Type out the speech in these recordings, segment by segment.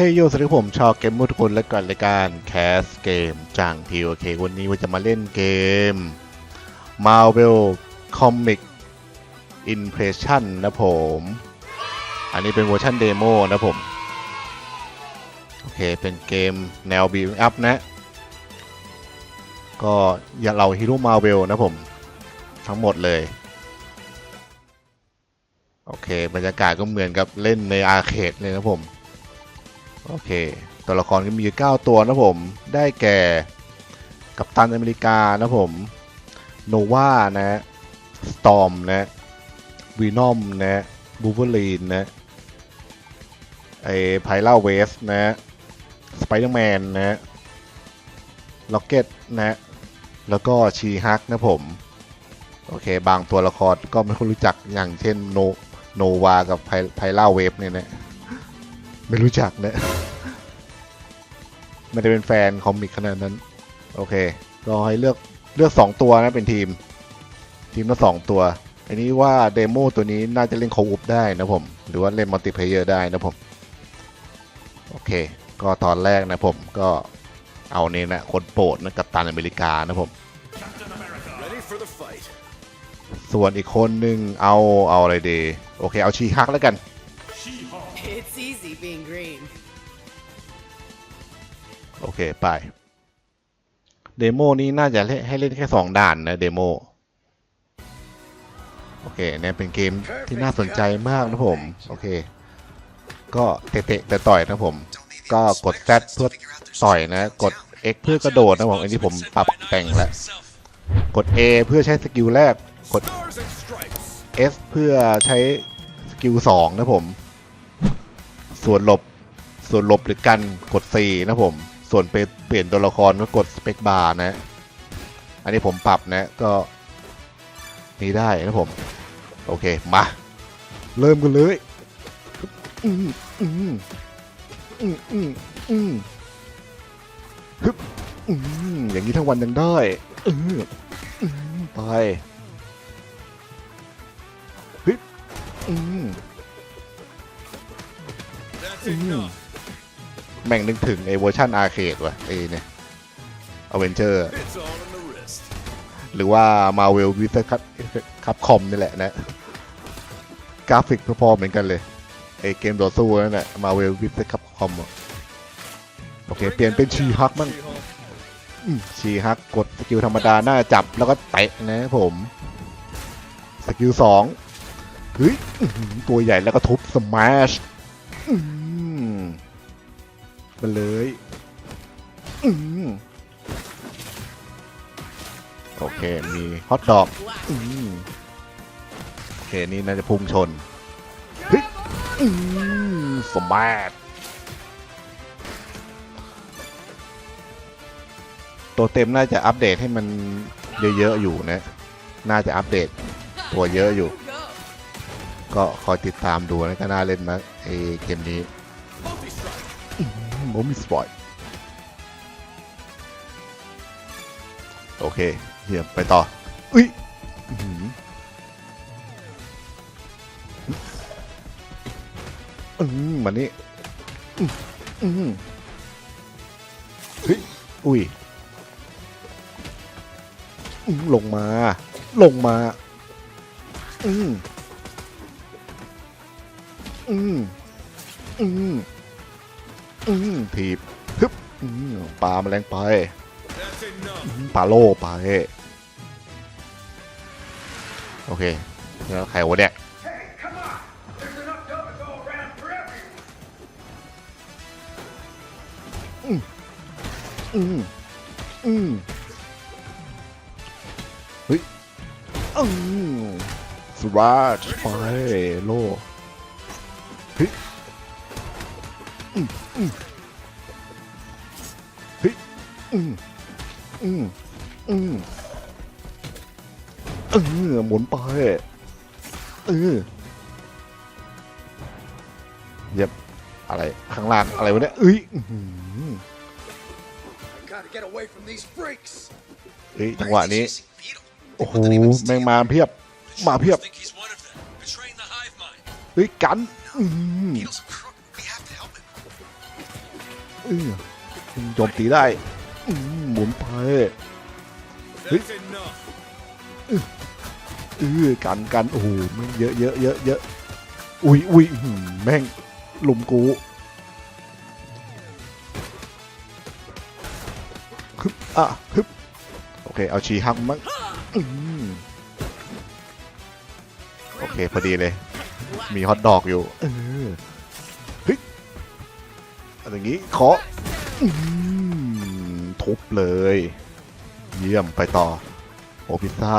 เฮ้ยโยสวัสดีครับผมชาวเกมมุทุกคนและกันรายการแคสเกมจังทีโอเควันนี้ว่าจะมาเล่นเกม Marvel Comic Impression นะผม อันนี้เป็นเวอร์ชันเดโมนะผม โอเค เป็นเกมแนวบีอัพนะ ก็อย่าเราฮีโร่มาเวลนะผม ทั้งหมดเลย โอเค บรรยากาศก็เหมือนกับเล่นในอาร์เคดเลยนะผม โอเค ตัวละครก็มีอยู่9ตัวนะผม ได้แก่กัปตันอเมริกานะผมโนวานะสตอมนะวีนอมนะบูเวอรีนนะไอไพล่าเวสนะสไปเดอร์แมนนะล็อกเก็ตนะแล้วก็ชีฮักนะผม โอเค บางตัวละครก็ไม่ค่อยรู้จักอย่างเช่นโนโนวากับไพไพล่าเวฟเนี่ยนะ ไม่รู้จักนะ ไม่ได้เป็นแฟนคอมิกขนาดนั้น โอเค ก็ให้เลือกเลือกสองตัวนะเป็นทีม ทีมละสองตัว อันนี้ว่าเดโมตัวนี้น่าจะเล่นโคอุปได้นะผม หรือว่าเล่นมัลติเพเยอร์ได้นะผม โอเค ก็ตอนแรกนะผมก็เอาเนี่ยนะคนโปรดนะกับตันอเมริกานะผม ส่วนอีกคนหนึ่งเอาเอาอะไรดี โอเค เอาชีฮักแล้วกัน It's easy being green. โอเค ไป เดโมนี้น่าจะเล่นให้เล่นแค่สองด่านนะ เดโม โอเคเนี่ยเป็นเกมที่น่าสนใจมากนะผม โอเค ก็เตะๆแต่ต่อยนะผม ก็กด Z เพื่อต่อยนะ กด X เพื่อกระโดดนะผม อันนี้ผมปรับแต่งแล้ว กด A เพื่อใช้สกิลแรก กด Stars and stripes. S เพื่อใช้สกิลสองนะผม ส่วนหลบ ส่วนหลบหรือกันกด C นะผม ส่วนเปลี่ยนเปลี่ยนตัวละครก็กดสเปคบาร์นะ อันนี้ผมปรับนะก็นี่ได้นะผม โอเค มา เริ่มกันเลยอืมอืมอืมอืมอืมฮึบอืมอย่างนี้ทั้งวันยังได้อืมอืมไปอืม That's Mm. Enough. แม่งนึกถึงไอ้เวอร์ชันอาร์เคดว่ะไอ้เนี่ยอเวนเจอร์ It's all in the wrist. หรือว่ามาเวลวิสคับคับคอมนี่แหละนะ กราฟิกพอๆเหมือนกันเลยไอ้เกมต่อสู้นั่นแหละมาเวลวิสคับคอมโอเค เปลี่ยนเป็นชีฮักมั่ง She-Hulk. อืมชีฮักกดสกิลธรรมดาหน้าจับแล้วก็เตะนะผม สกิลสองเฮ้ยอื้อหือตัวใหญ่แล้วก็ทุบสมาชอืม มาเลยอืมโอเค มีฮอตดอกอืมโอเค นี่น่าจะพุ่งชนเฮ้ยอืมสมาชตัวเต็มน่าจะอัปเดตให้มันเยอะๆอยู่นะ น่าจะอัปเดตตัวเยอะอยู่ ก็คอยติดตามดูนะก็น่าเล่นนะไอเกมนี้ มมิสปอยโอเคเยี่ยไปต่อ อุ้ยอื้อหืออืมมันนี่อืมอืมเฮ้ยอุ้ยลงมา ลงมา อืมอืมอืม อืมถีบฮึบอืมปลาแมลงไปปลาโลไปโอเคแล้วใครวะเนี่ยอืมอืมอืมเฮ้ยอืมสวัสดไปโล เฮ้ยอืมอืมอืมเออหมุนไปเออเย็บอะไรข้างล่างอะไรวะเนี่ยเอ้ยอื้อหือ Gotta get away from these freaks. เอ้ยจังหวะนี้โอ้โหแม่งมาเพียบมาเพียบ think he's one of them, betraying the hive mind. เฮ้ยกันอืม โจมตีได้หมุนไป That's enough. เออกันกันโอ้โหม่งเยอะเยอะเยอะเยอะอุ้ยอุ้ยแม่งลุมกูฮึบอะฮึบโอเค เอาชีหักมั้งโอเค พอดีเลย มีฮอตดอกอยู่ อย่างงี้ขอทุบเลย เยี่ยมไปต่อ โอพิซ่า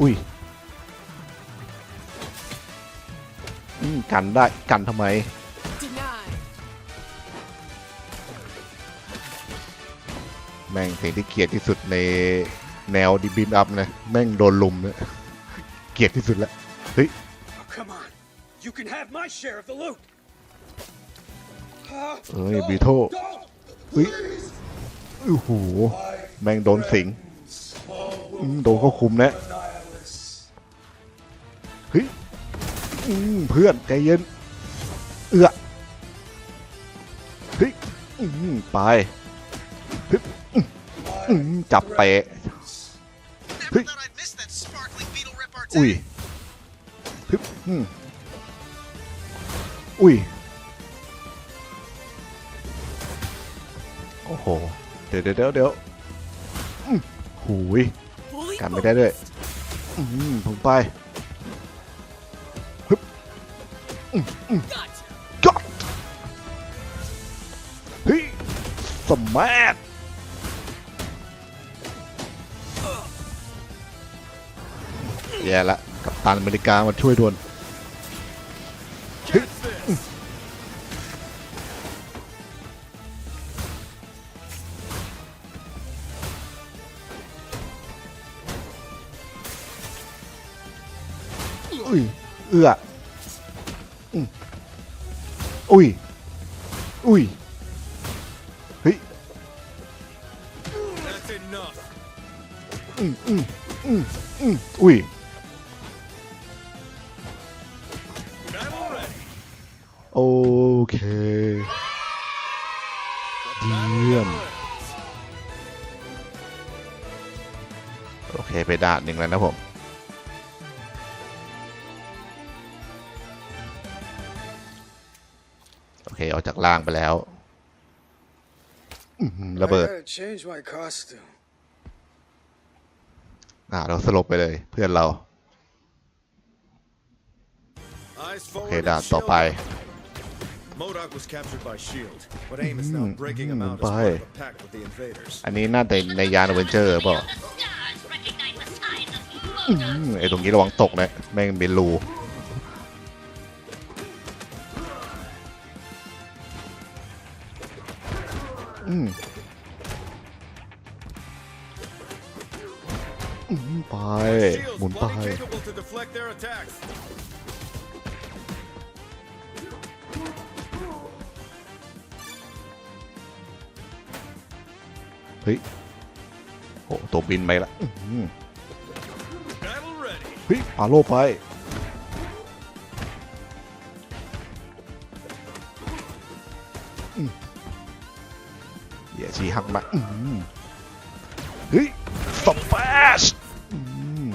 อุ้ยอืมกันได้ กันทำไม ม่งเพลงที่เกลียดที่สุดในแนวดิบินอัพนะแม่งโดนลุมเนี่ยเกลียดที่สุดแล้วเฮ้ย Oh, come on. You can have my share of the loot. Uh, เอ้ย no, บีโท don't, เฮ้ย please. โอ้โหแม่งโดนสิงอืมโดนเขาคุมนะ Nihilus. เฮ้ยอืมเพื่อนใจเย็น เอื้อเฮ้ยอืมไปฮึบอืมอืม จับเตะ Never thought I'd miss that sparkling beetle repartee. อุ้ยฮึบอืมอุ้ย โอ้โห เดี๋ยวเดี๋ยวเดี๋ยวเดี๋ยวอืมหูย Fully กันไม่ได้ด้วยอืมผมไป Gotcha. ก็เฮ้ยสมาร์ท แย่ละกับตันอเมริกามาช่วยด่วนอุ้ยเอื้อกอุ้ย อุ้ย เฮ้ยอืมอืมอืมอืมอุ้ย โอเคไปด่านหนึ่งแล้วนะผมโอเคออกจากล่างไปแล้วอื้อหือระเบิด I gotta change my costume. อ่าเราสลบไปเลยเพื่อนเรา Eyes โอเค forward ด่าน and ต่อไป shield. Modoc was captured by S.H.I.E.L.D., but AIM is now breaking him out as bye. part of a pact with the invaders. อันนี้น่าจะในยานอเวนเจอร์เปล่ ไอตรงนี้ระวังตกนะ แม่งเป็นรูอืมไป หมุนไป เฮ้ย โอ้ตัวบินไปละ ฮ้ยปาโลไป เดี๋ยวชี้หักมาเฮ้ยสเปชอืม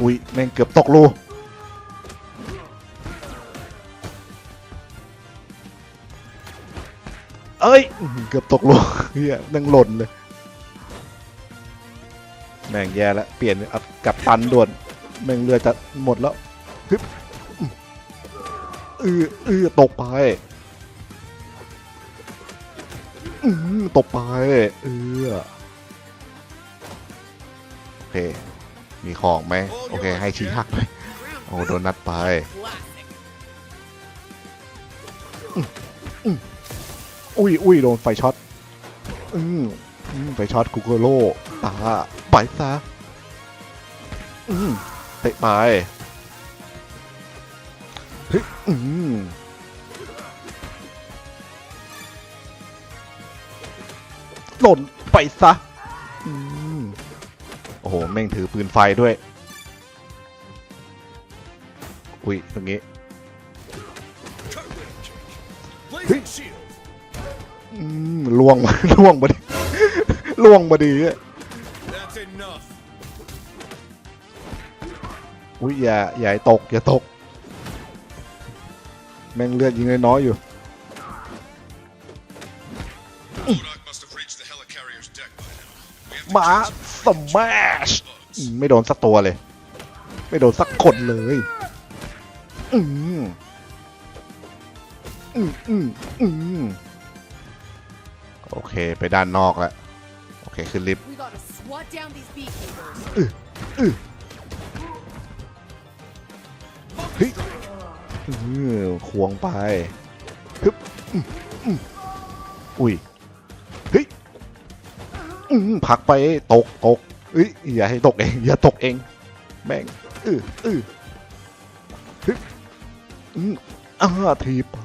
อุ้ย แม่งเกือบตกรูเอ้ย เกือบตกลงเฮียนั่งหล่นเลย แม่งแย่แล้วเปลี่ยนเอากับตันด่วนแม่งเรือจะหมดแล้วฮึบอืออือตกไปอือตกไปเออโอเค มีของไหมโอเค ให้ชี้หักไปโอ้โดนนัดไปอุ้ยอุ้ยโดนไฟช็อตอือืม ไปช็อตคุกโร่ตาไปซะเตะไปหล่นไปซะโอ้โห แม่งถือปืนไฟด้วย อุ้ย ตรงนี้ล่วงมาล่วงมาดิ ล่วงมาดีอะ That's enough. อุ้ยอย่าอย่าให้ตก อย่าตก แม่งเลือดยิงน้อยๆอยู่ Modoc must have reached the helicarrier's deck by now. We have to หมาสมชไม่โดนสักตัวเลย ไม่โดนสักคนเลย อืมอืมอืมอืมโอเค ไปด้านนอกแล้วโอ เคขึ้นลิฟต์ We gotta swat down these beekeepers. เฮ้ยเออควงไปฮึบอืมอืมอุ้ยเฮ้ยอืมผลักไปตกตกเอ้ยอย่าให้ตกเอง อย่าตกเองแม่งอืออือฮึบอืมอ้าทีไป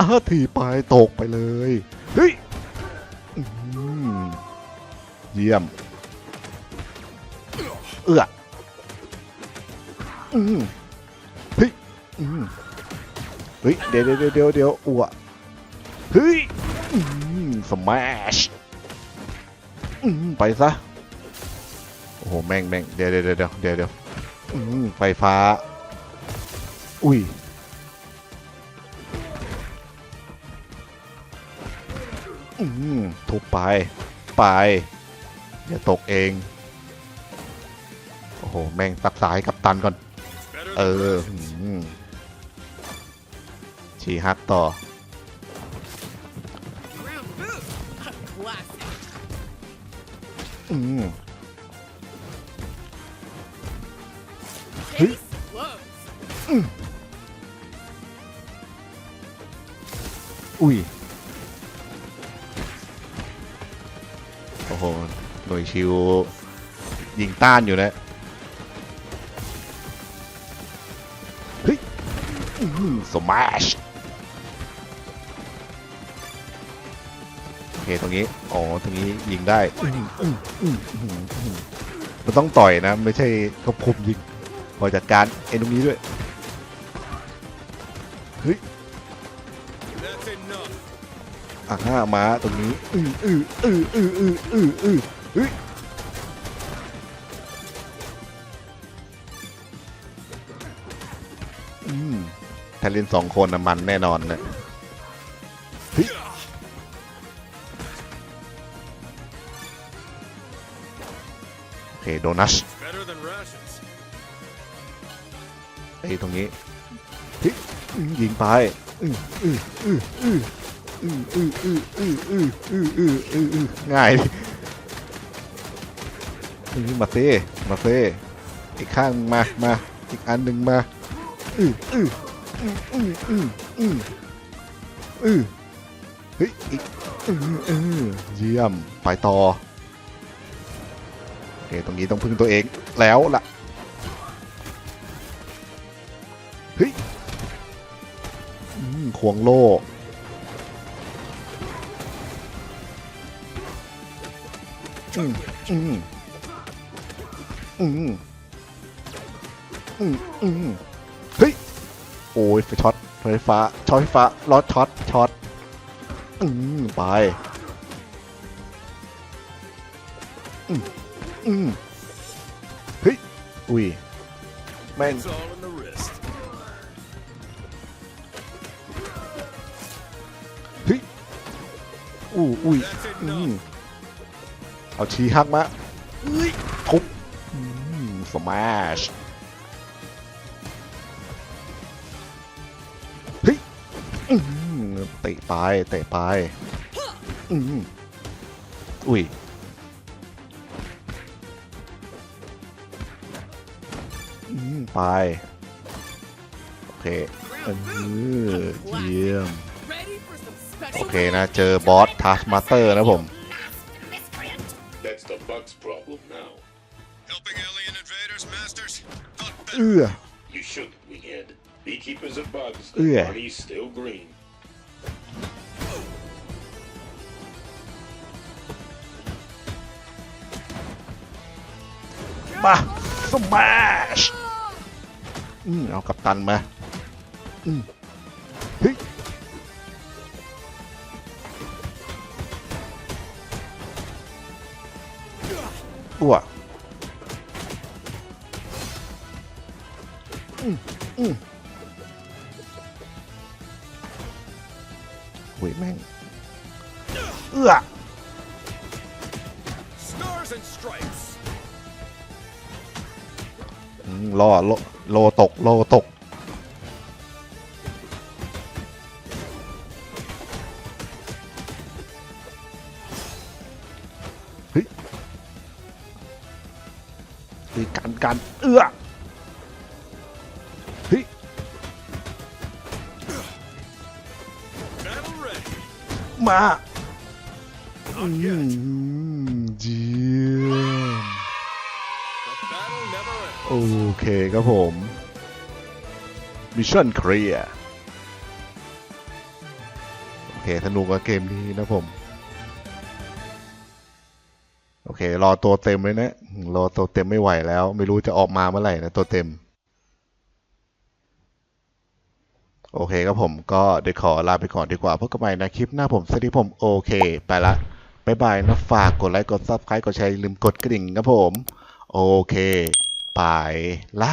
อ้าทีไปตกไปเลยเฮ้ยอืม เยี่ยม เอื้ออืมเฮ้ยอืมเฮ้ย เดี๋ยวเดี๋ยวเดี๋ยวเดี๋ยวอ้วเฮ้ยอืมสมาชอืมไปซะ โอ้โห แม่งแม่งเดี๋ยวเดี๋ยวเดี๋ยวเดี๋ยวเดี๋ยวเดี๋ยวอืมไฟฟ้า อุ้ยอืมทุบไป ไป อย่าตกเอง โอ้โห แม่งตักสายกับตันก่อน better เอ than อ rations. หืมชีฮักต่อ Ground boot. A classic. อืม Case closed. อุ้ย หน่วยชิวยิงต้านอยู่นะเฮ้ยสมาชโอเคตรงนี้ อ๋อ ตรงนี้ยิงได้ มันต้องต่อยนะ ไม่ใช่ควบคุมยิงพอจัดการเอ็นตรงนี้ด้วย That's enough. อะห้าม้าตรงนี้อืออืออืออืออืออืออือ เฮ้ยถ้าเล่นสองคนนะมันแน่นอนนะเยโอเค โดนัสไอ้ตรงนี้ยิงไปง่าย มาเซมาเซอีกข้างมามาอีกอันหนึ่งมาอืออืออืออืออืออืออือเฮ้ยอีกอืออือเยี่ยมไปต่อโอเคตรงนี้ต้องพึ่งตัวเองแล้วล่ะอืมควงโล่อืมอืม อืมอืมอืมเฮ้ย โอ้ยไฟช็อตไฟฟ้าช็อตไฟฟ้าล็อตช็อตช็อตอืมไป อืมอืมเฮ้ย อุ้ย แม่ง It's all in the wrist. เฮ้ยอู้อุ้ย That's อืม enough. เอาชีฮักมาเอ้ยทุบอืม สมาชเฮ้ยอืมเตะไปเตะไปอืมอุ้ยอืมไป โอเคเออเยี่ยม Ready for some โอ special เคนะ เจอบอสทัสมาสเตอร์นะผม Ugh. You shook me, head. Beekeepers of bugs. The Ugh. body's still green. มาสมาชอืมเอากับตันมาอืมเฮ้ยอ้วก มอืมเฮ้ยแม่ง เอื้อ Stars and stripes. อืมรอโลโลตก โลตก เฮ้ยเฮ้ยการการเอื้อ มาอื Not yet. มเจียม The battle never ends. โอเคครับผมมิชชั่นเคลียร์โอเคสนุกกับเกมนี้นะผม โอเค รอตัวเต็มเลยนะ รอตัวเต็มไม่ไหวแล้ว ไม่รู้จะออกมาเมื่อไหร่นะตัวเต็ม โอเคครับผมก็เดี๋ยวขอลาไปก่อนดีกว่าพบกันใหม่นะคลิปหน้าผมสวัสดีผมโอเค ไปละบายบายนะฝากกดไลค์กดซับสไครต์กดแชร์อย่าลืมกดกระดิ่งครับผม โอเค ไปละ